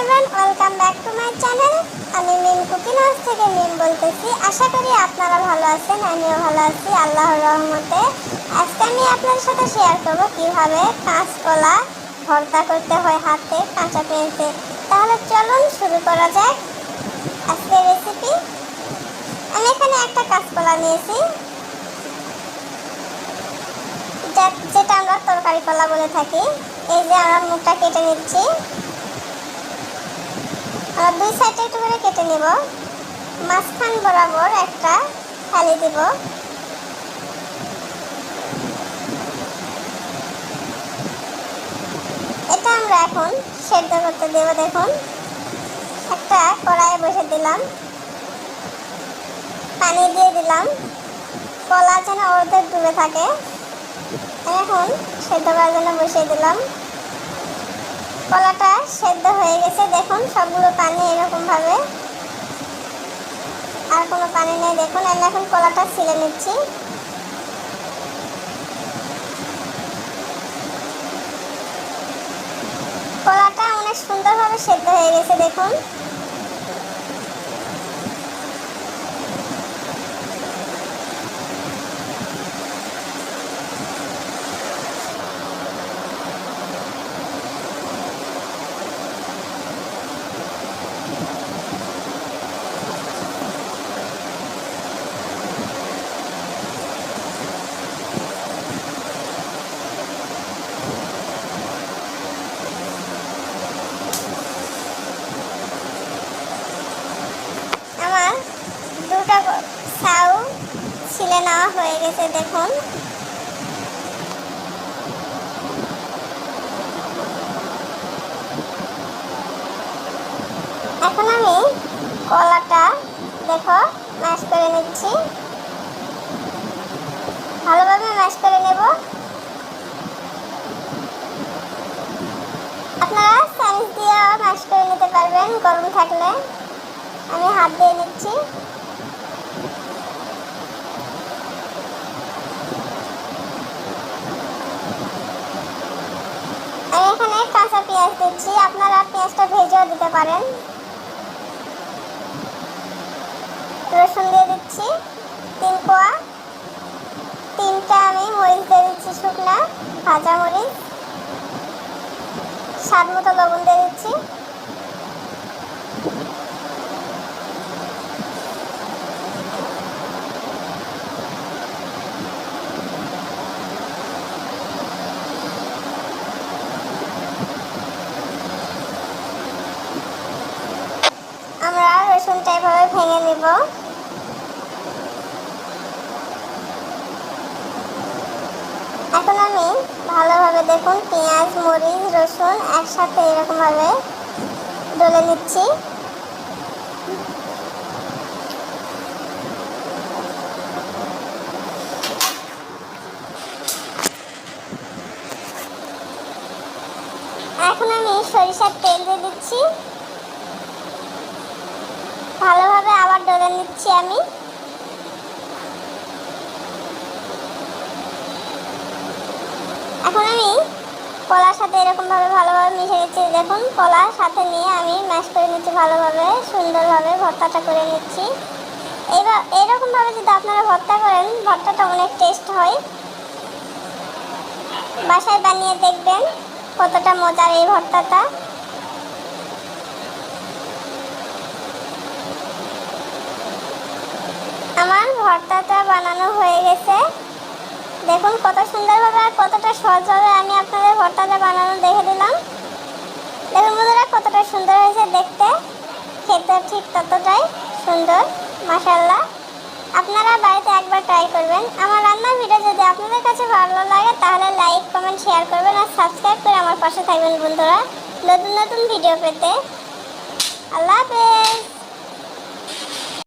Everyone, welcome back to my channel. আমি Mim cooking house থেকে মিম বলতেছি। আশা করি আপনারা ভালো আছেন, আমিও ভালো আছি, আল্লাহর রহমতে। আজকে আমি আপনাদের সাথে শেয়ার করব কীভাবে কাঁচকলা ভর্তা করতে হয় হাতে, কাঁচা তাহলে চলুন শুরু করা যাক আজকের রেসিপি আমি এখানে একটা কাঁচকলা নিয়েছি। যেটা আমরা তরকারি কলা বলে থাকি। এই যে আমরা মুখটা কেটে নিচ্ছি। দুই সাইডে একটু করে কেটে নিব। মাঝখান বরাবর একটা ফালি দিব। এটা আমরা এখন সেদ্ধ করতে দেব, দেখুন। একটা কড়াইয়ে বসে দিলাম। পানি দিয়ে দিলাম। কলা যেন অর্ধেক ডুবে থাকে। এখন সেদ্ধ করার জন্য বসিয়ে দিলাম। কলাটা সেদ্ধ হয়ে গেছে। দেখুন, সবগুলো পানি এরকমভাবে আর কোনো পানি নেই, দেখুন। আমি এখন কলাটা ছিলে নিচ্ছি। কলাটা অনেক সুন্দরভাবে সেদ্ধ হয়ে গেছে, দেখুন। ছিলে নেওয়া হয়ে গেছে, দেখুন। এখন আমি কলাটা, দেখো ম্যাশ করে নিচ্ছি। ভালোভাবে ম্যাশ করে নেব। আপনারা স্যান্স দিয়েও ম্যাশ করে নিতে পারবেন, গরম থাকলে। আমি হাত দিয়ে নিচ্ছি আমি এখানে কাঁচা পেঁয়াজ দিচ্ছি আপনারা পেঁয়াজটা ভেজেও দিতে পারেন। রসুন দিয়ে দিচ্ছি, তিন পোয়া তিনটা আমি মরিচ দিয়ে দিচ্ছি, শুকনা, ভাজা মরিচ। স্বাদ মতো লবণ দিয়ে দিচ্ছি আমরা এভাবে ভেঙে নিব। এখন আমি ভালোভাবে দেখুন পেঁয়াজ, মরিচ, রসুন একসাথে এরকমভাবে ডলে নিচ্ছি। এখন আমি সরিষার তেল দিয়ে দিচ্ছি। ভালোভাবে আবার ডলে নিচ্ছি আমি। এখন আমি কলার সাথে এরকমভাবে ভালোভাবে মিশে গেছি দেখুন, কলার সাথে নিয়ে আমি ম্যাশ করে নিচ্ছি ভালোভাবে, সুন্দরভাবে ভর্তাটা করে নিচ্ছি। এইবার এরকমভাবে যদি আপনারা ভর্তা করেন, ভর্তাটা অনেক টেস্ট হয়। বাসায় বানিয়ে দেখবেন কতটা মজার এই ভর্তাটা আমার ভর্তাটা বানানো হয়ে গেছে। দেখুন কত সুন্দরভাবে আর কতটা সহজভাবে আমি আপনাদের ভর্তাটা বানানো দেখে দিলাম। দেখুন বন্ধুরা, কতটা সুন্দর হয়েছে দেখতে। খেতে ঠিক ততটাই সুন্দর মাসাল্লাহ আপনারা বাড়িতে একবার ট্রাই করবেন। আমার রান্নার ভিডিও যদি আপনাদের কাছে ভালো লাগে, তাহলে লাইক কমেন্ট শেয়ার করবেন আর সাবস্ক্রাইব করে আমার পাশে থাকবেন বন্ধুরা। নতুন নতুন ভিডিও পেতে। আল্লাহ হাফেজ।